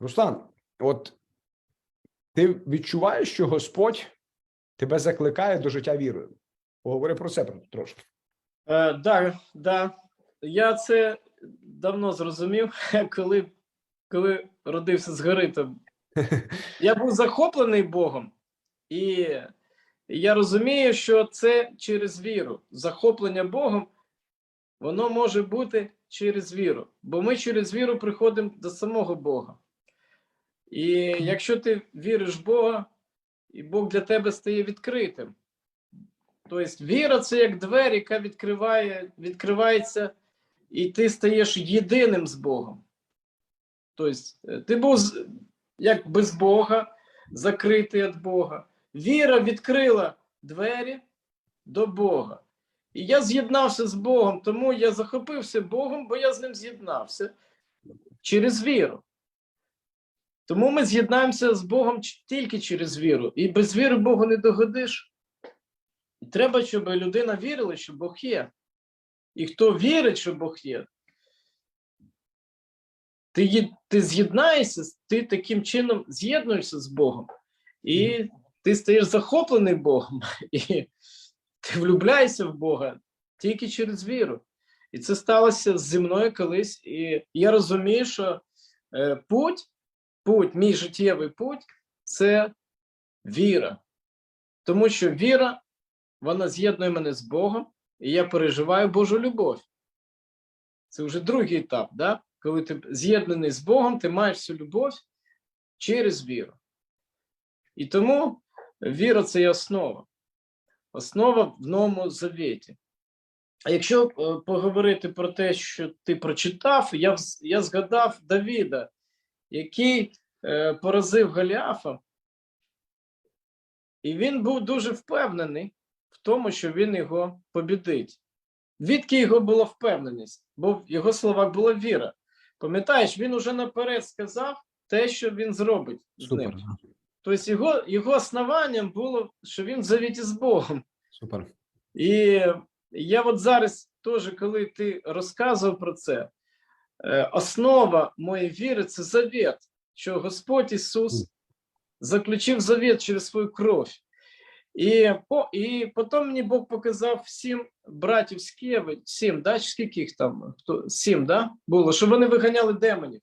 Руслан, от ти відчуваєш, що Господь тебе закликає до життя вірою? Поговори про це трошки. Е, да, да. Я це давно зрозумів, коли, коли родився з гори. То я був захоплений Богом, і я розумію, що це через віру. Захоплення Богом, воно може бути через віру, бо ми через віру приходимо до самого Бога. І якщо ти віриш в Бога, і Бог для тебе стає відкритим. Тобто віра це як двері, яка відкриває, відкривається, і ти стаєш єдиним з Богом. Тобто, е, ти був як без Бога, закритий від Бога. Віра відкрила двері до Бога. І я з'єднався з Богом, тому я захопився Богом, бо я з ним з'єднався через віру. Тому ми з'єднаємося з Богом тільки через віру. І без віри Богу не догодиш. І треба, щоб людина вірила, що Бог є. І хто вірить, що Бог є, ти, ти з'єднаєшся, ти таким чином з'єднуєшся з Богом. І ти стаєш захоплений Богом, і ти влюбляєшся в Бога тільки через віру. І це сталося зі мною колись. І я розумію, що е, путь, путь, мій життєвий путь це віра. Тому що віра вона з'єднує мене з Богом, і я переживаю Божу любов. Це вже другий етап, да? коли ти з'єднаний з Богом, ти маєш цю любов через віру. І тому віра це є основа. Основа в новому завіті. А якщо е, поговорити про те, що ти прочитав, я, я згадав Давіда, який е, поразив Голіафа, і він був дуже впевнений в тому, що він його побідить. Відки його була впевненість, бо в його словах була віра. Пам'ятаєш, він уже наперед сказав те, що він зробить з ним. Тобто його, його основанням було, що він в завіті з Богом. Супер. І я от зараз теж, коли ти розказував про це, основа моєї віри це завіт, що Господь Ісус заключив завіт через свою кров. І, по, і потім мені Бог показав всім братів з Києва, сім, да? скільки їх там? Хто, сім, да? було, що вони виганяли демонів.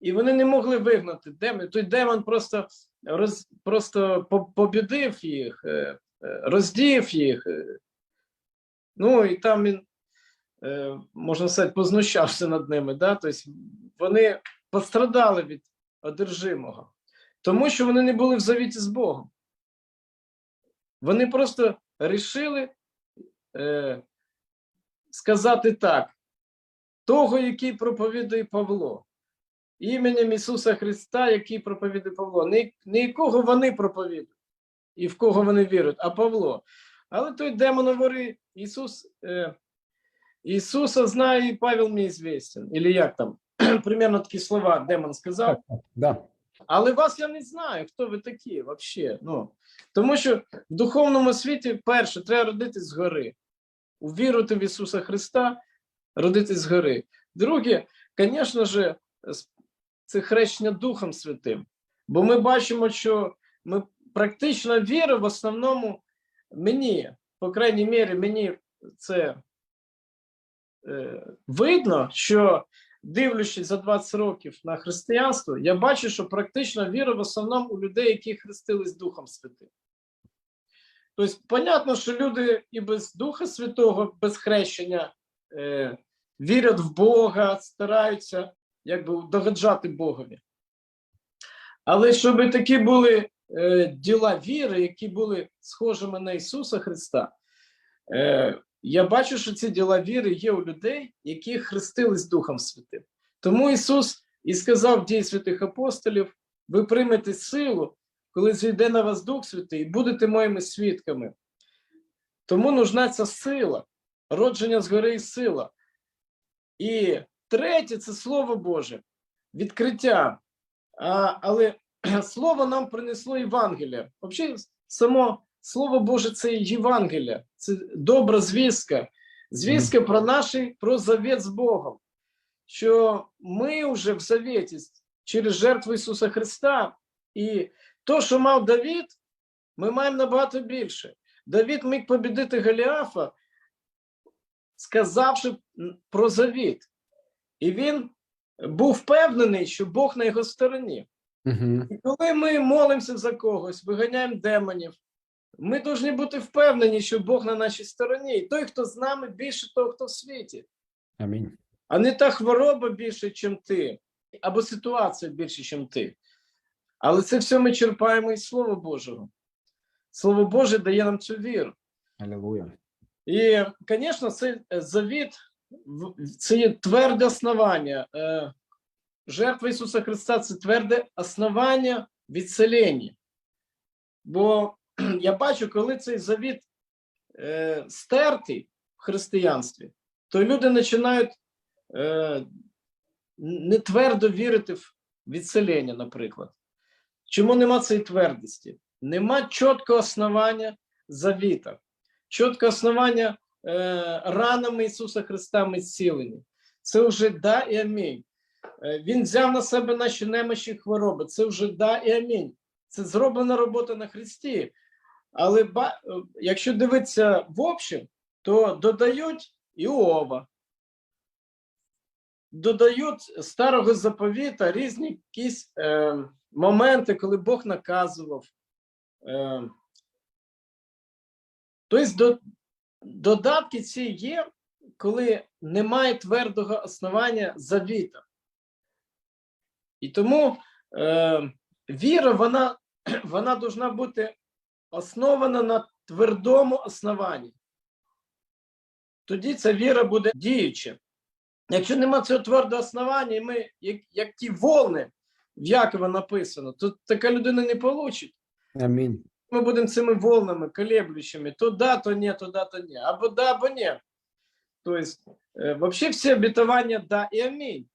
І вони не могли вигнати демонів. Той демон просто, роз, просто побідив їх, е, е, роздів їх. е. Ну і там він, е, можна сказати, познущався над ними. Да? Тобто вони пострадали від одержимого, тому що вони не були в завіті з Богом. Вони просто рішили е, сказати так: того, який проповідує Павло, іменем Ісуса Христа, який проповідує Павло, не, не якого вони проповідують і в кого вони вірують, а Павло. Але той демон говорить, Ісус, е, Ісуса знає, і Павел мені звістен. Или як там? Примерно такі слова демон сказав. Да. Але вас я не знаю, хто ви такі взагалі. Ну, тому що в духовному світі, перше, треба родитись згори. Увірувати в Ісуса Христа, родитись згори. Друге, звісно ж, це хрещення Духом Святим. Бо ми бачимо, що ми практично віра в основному мені, по крайній мірі, мені це видно, що дивлячись за 20 років на християнство, я бачу, що практично віра в основному у людей, які хрестились Духом Святим. Тобто, понятно, що люди і без Духа Святого, без хрещення е, вірять в Бога, стараються якби догоджати Богові. Але щоб такі були е, діла віри, які були схожими на Ісуса Христа, е, я бачу, що ці діла віри є у людей, які хрестились Духом Святим. Тому Ісус і сказав в дії святих апостолів: ви приймете силу, коли зійде на вас Дух Святий, і будете моїми свідками. Тому нужна ця сила, родження згори і сила. І третє це Слово Боже, відкриття. А, але Слово нам принесло Євангелія. Взагалі, само Слово Боже це Євангелія, це добра звістка, звістка про наш про завіт з Богом. що ми вже в завіті через жертву Ісуса Христа, і то, що мав Давід, ми маємо набагато більше. Давід міг побідити Голіафа, сказавши про завіт. І він був впевнений, що Бог на його стороні. Угу. І коли ми молимося за когось, виганяємо демонів, ми повинні бути впевнені, що Бог на нашій стороні. І той, хто з нами, більше того, хто в світі. Амінь. А не та хвороба більше, ніж ти, або ситуація більше, ніж ти. Але це все ми черпаємо із Слова Божого. Слово Боже дає нам цю віру. Алілуя. І, звісно, цей е, завіт це є тверде основання. Е, Жертва Ісуса Христа це тверде основання відселення. Бо я бачу, коли цей завіт е, стертий в християнстві, то люди починають е, не твердо вірити в відселення, наприклад. Чому нема цієї твердості? Нема чіткого основання завіта, чіткого основання е, ранами Ісуса Христа ми зцілені. Це вже да і амінь. Е, Він взяв на себе наші немощі хвороби. Це вже да і амінь. Це зроблена робота на Христі. Але якщо дивитися в общем, то додають Іова, додають старого заповіта різні якісь е, моменти, коли Бог наказував. Е, тобто до, додатки ці є, коли немає твердого основання завіта. І тому е, віра, вона, вона должна бути основана на твердому основанні. Тоді ця віра буде діюча. Якщо нема цього твердого основання, і ми, як, як ті волни, в Якова написано, то така людина не получить. Амінь. Ми будемо цими волнами, колеблющими, то да, то ні, то да, то ні. Або да, або ні. Тобто, е, взагалі всі обітування да і амінь.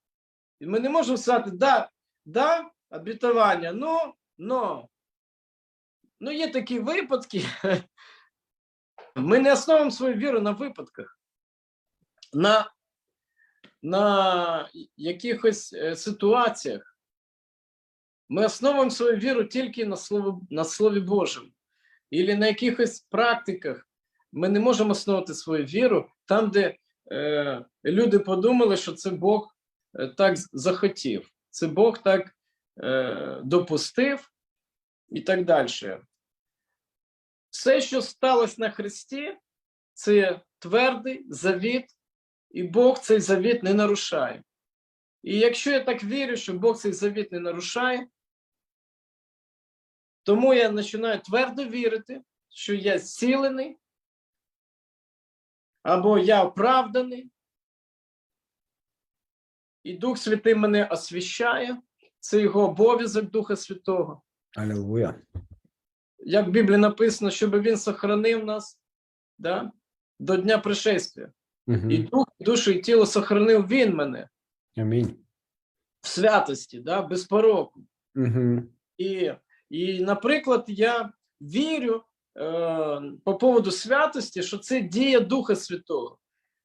І ми не можемо сказати, да, да, обітування, ну, но. Ну, є такі випадки. Ми не основуємо свою віру на випадках, на, на якихось е, ситуаціях. Ми основуємо свою віру тільки на Слові, на Слові Божому. Ілі на якихось практиках. Ми не можемо основати свою віру там, де е, люди подумали, що це Бог е, так захотів, це Бог так е, допустив і так далі. Все, що сталося на Христі, це твердий завіт, і Бог цей завіт не нарушає. І якщо я так вірю, що Бог цей завіт не нарушає, тому я починаю твердо вірити, що я зцілений, або я оправданий, і Дух Святий мене освящає, це його обов'язок Духа Святого. Алілуя. Як в Біблії написано, щоб він сохранив нас да, до Дня пришестя. Угу. І дух, душу і тіло сохранив він мене Амінь. в святості, да, без пороку. Угу. І, і, наприклад, я вірю е, по поводу святості, що це дія Духа Святого.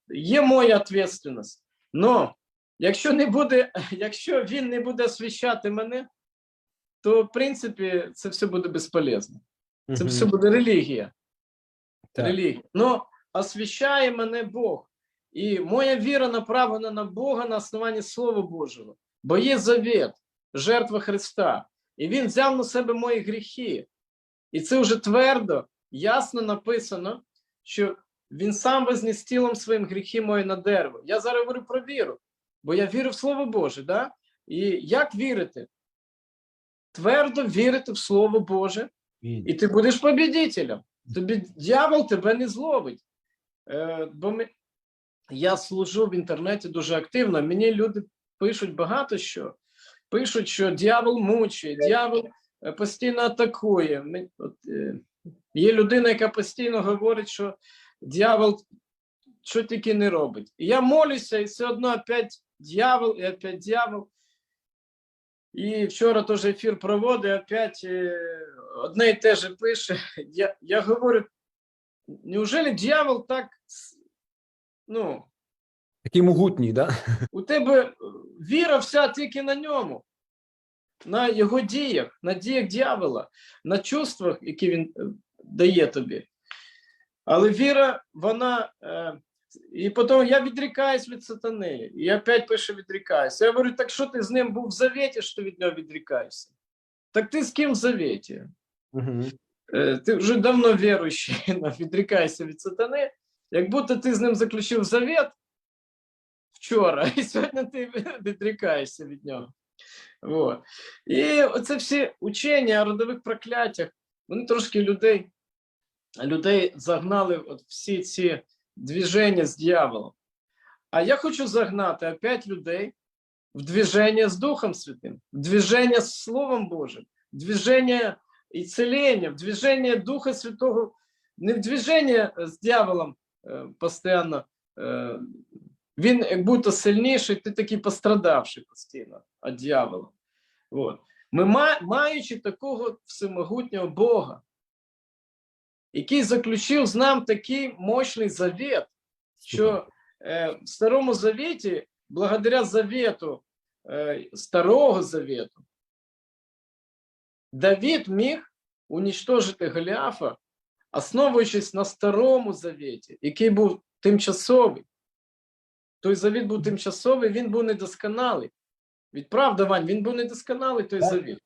Є моя відповідальність. Но якщо не буде, якщо він не буде освящати мене, то в принципі це все буде безполезно. Це все буде релігія. Так. релігія. Но освящає мене Бог. І моя віра направлена на Бога на основанні Слова Божого. Бо є завет, жертва Христа. І Він взяв на себе мої гріхи. І це вже твердо, ясно написано, що Він сам возніс тілом своїм гріхи мої на дерево. Я зараз говорю про віру, бо я вірю в Слово Боже. Да? І як вірити? Твердо вірити в Слово Боже. І ти будеш побідителем. Тобі дьявол тебе не зловить. Е, бо ми, я служу в інтернеті дуже активно. Мені люди пишуть багато що. Пишуть, що дьявол мучає, дьявол е, постійно атакує. От, е, є людина, яка постійно говорить, що дьявол що тільки не робить. І я молюся, і все одно опять дьявол, і опять дьявол. І вчора теж ефір проводив, опять е, одне і те же пише. Я, я говорю, неужели дьявол так, ну, Такий могутній, да? У тебе е, віра вся тільки на ньому, на його діях, на діях дьявола, на чувствах, які він е, дає тобі. Але віра, вона. І потім я відрікаюсь від сатани. І опять пише відрікаюся. Я говорю, так що ти з ним був в завіті, що від нього відрікаєшся? Так ти з ким в завіті? Угу. Е, ти вже давно віруючий, ну, відрікаєшся від сатани, як будто ти з ним заключив завіт вчора, і сьогодні ти відрікаєшся від нього. Вот. І оце всі учення о родових прокляттях, вони трошки людей, людей загнали от всі ці движення з дьяволом. А я хочу загнати опять людей в движення з Духом Святим, в движення з Словом Божим, в движення исцеления, в движение Духа Святого, не в движение з дьяволом е, постійно. Е, він як будто сильніший, ти такий пострадавший постійно від дьявола. От. Ми маючи такого всемогутнього Бога, який заключив з нам такий мощний завет, що е, в Старому Завіті, благодаря завету е, Старого Завету, Давид міг унічтожити Голіафа, основуючись на Старому Завіті, який був тимчасовий. Той завіт був тимчасовий, він був недосконалий. Від правда, Вань, він був недосконалий той завіт.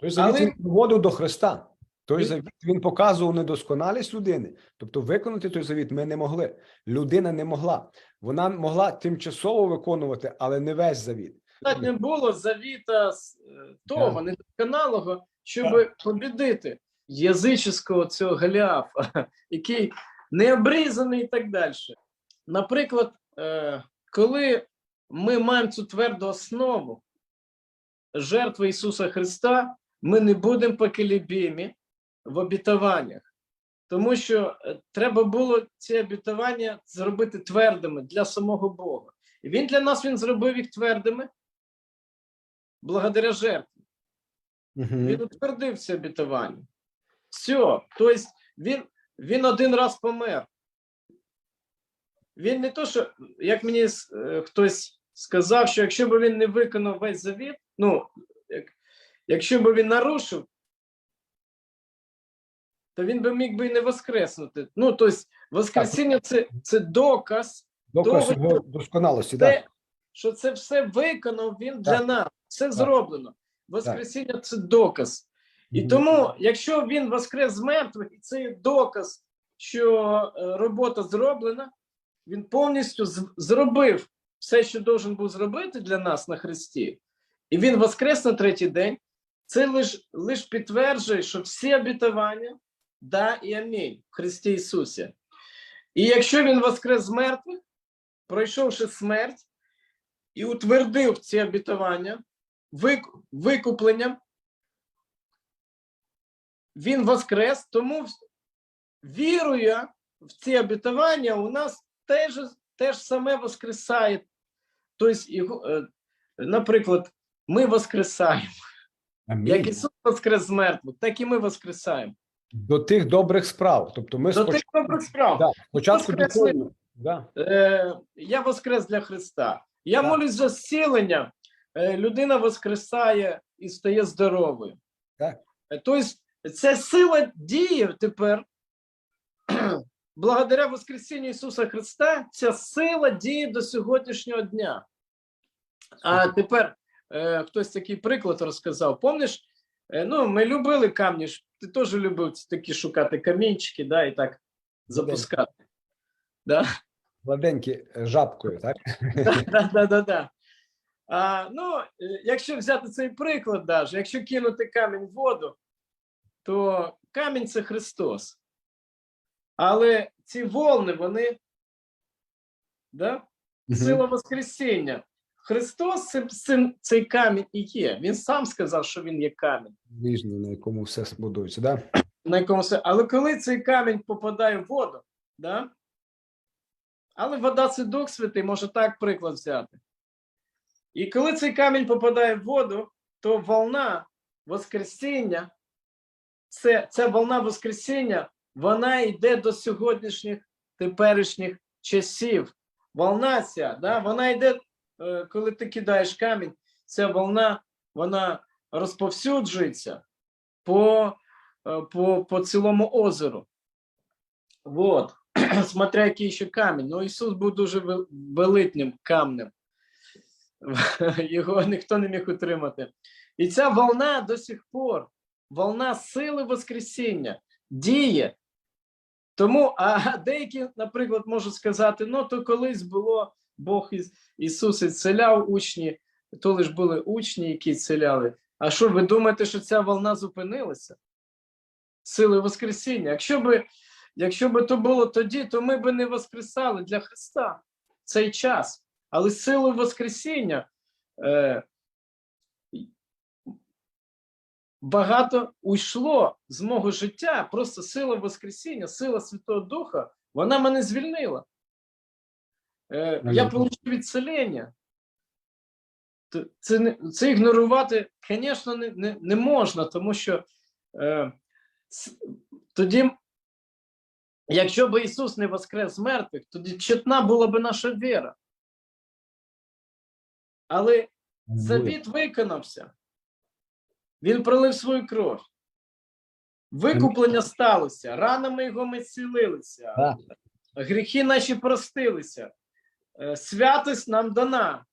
Той завіт Але- він приводив до Христа. Той завіт він показував недосконалість людини. Тобто виконати той завіт ми не могли. Людина не могла. Вона могла тимчасово виконувати, але не весь завіт. Достатньо було завіта е, того недосконалого, щоб побідити язичського цього Голіафа, який не обрізаний і так далі. Наприклад, е, коли ми маємо цю тверду основу жертви Ісуса Христа, ми не будемо поколебімі в обітованнях. Тому що е, треба було ці обітування зробити твердими для самого Бога. І він для нас він зробив їх твердими благодаря жертві. Мгм. Він утвердив це обітування. Все. Тобто він, він один раз помер. Він не то, що, як мені е, хтось сказав, що якщо б він не виконав весь завіт, ну, як, якщо б він нарушив, то він би міг би і не воскреснути. Ну, тобто, Воскресіння це, це доказ Доказ того- його досконалості, те, так. що це все виконав він Так. для нас. Все зроблено. Воскресіння це доказ. І Мгм. тому, якщо він воскрес з мертвих, і це доказ, що е, робота зроблена, він повністю зробив все, що должен був зробити для нас на Христі, і він воскрес на третій день. Це лиш, лиш підтверджує, що всі обітування да і амінь в Христі Ісусі. І якщо він воскрес з мертвих, пройшовши смерть і утвердив ці обітування викупленням, він воскрес, тому в- віруя в ці обітування, у нас теж, теж саме воскресає. Тобто, наприклад, ми воскресаємо. Амінь. Як Ісус воскрес з мертвих, так і ми воскресаємо. До тих добрих справ. Тобто ми До тих добрих справ. да, спочатку духовно, да. Е, я воскрес для Христа. Я Так. молюсь за зцілення. Е, людина воскресає і стає здоровою. Так. Е, Тобто, ця сила діє тепер. Благодаря Воскресінню Ісуса Христа, ця сила діє до сьогоднішнього дня. А тепер е, хтось такий приклад розказав. Помниш, е, ну, ми любили камні, ж, ти теж любив такі шукати камінчики, да, і так запускати. Да? Гладенькі е, жабкою, так? да, да, да, да. А, ну, е, якщо взяти цей приклад, даже, якщо кинути камінь в воду, то камінь це Христос. Але ці волни, вони да? Сила Воскресіння. Христос цим, цим, цей камінь і є. Він сам сказав, що він є камінь. Ніжний, на якому все будується, да? на якому все. Але коли цей камінь попадає в воду, да? але вода це Дух Святий, може так приклад взяти. І коли цей камінь попадає в воду, то волна Воскресіння, це, ця волна Воскресіння, вона йде до сьогоднішніх теперішніх часів. волна ця, да, вона йде, коли ти кидаєш камінь, ця волна, вона розповсюджується по, е, по, по цілому озеру. Вот. Смотря який ще камінь. Ну, Ісус був дуже вел- великим камнем. Його ніхто не міг утримати. І ця волна до сих пор, волна сили Воскресіння, діє. Тому, а деякі, наприклад, можуть сказати: ну, то колись було Бог Іс- Ісус і ісцеляв учні, то лиш були учні, які ісцеляли. А що, ви думаєте, що ця волна зупинилася? Сили Воскресіння. Якщо би, якщо би то було тоді, то ми би не воскресали для Христа цей час. Але силою Воскресіння е, багато уйшло з мого життя, просто сила Воскресіння, сила Святого Духа, вона мене звільнила. Е, я отримав відселення. Це, це ігнорувати, звісно, не, не, не можна, тому що е, с- тоді, якщо б Ісус не воскрес з мертвих, тоді четна була б наша віра. Але Завіт виконався. Він пролив свою кров. Викуплення сталося. Ранами його ми зцілилися. Гріхи наші простилися. Е, Святость нам дана.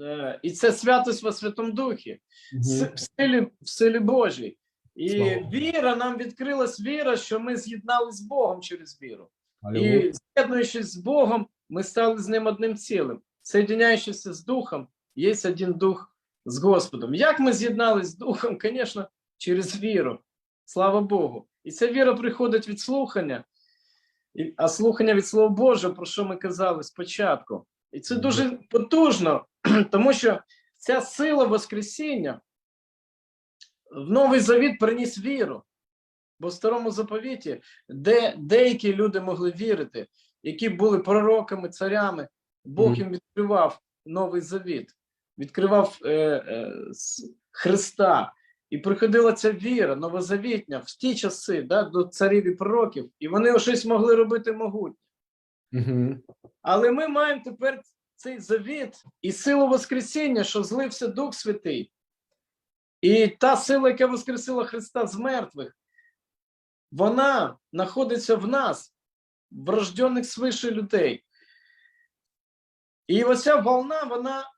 Е, І це святость во Святому Духі, в силі, в силі Божій. І Слава віра, нам відкрилась віра, що ми з'єднались з Богом через віру. І з'єднуючись з Богом, ми стали з ним одним цілим. Соєдиняючись з Духом, є один Дух з Господом. Як ми з'єднались з Духом? Звісно, через віру. Слава Богу. І ця віра приходить від слухання, а слухання від Слова Божого, про що ми казали спочатку. І це дуже потужно, тому що ця сила Воскресіння в Новий Завіт приніс віру. Бо в старому заповіті, де деякі люди могли вірити, які були пророками, царями, Бог їм відкривав новий завіт, відкривав е, е, Христа. І приходила ця віра новозавітня в ті часи да, до царів і пророків, і вони щось могли робити могутнє. Мгм. Але ми маємо тепер цей завіт і силу Воскресіння, що злився Дух Святий. І та сила, яка воскресила Христа з мертвих, вона знаходиться в нас, в рождених свише людей. І оця волна, вона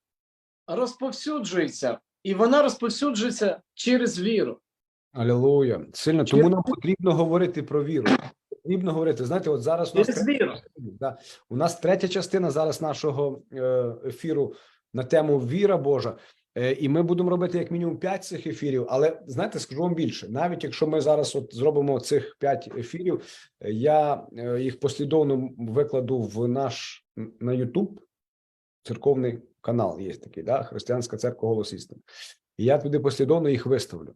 розповсюджується, і вона розповсюджується через віру. Алілуя. Сильно. Чи- Тому нам потрібно говорити про віру. Потрібно говорити. Знаєте, от зараз у нас Через віру. Да. У нас третя частина зараз нашого е, ефіру на тему віра Божа. Е, і ми будемо робити як мінімум 5 цих ефірів. Але знаєте, скажу вам більше. Навіть якщо ми зараз от зробимо цих 5 ефірів, е, я їх послідовно викладу в наш на YouTube церковний канал. Є такий, да, Християнська церква Голос істини. І я туди послідовно їх виставлю.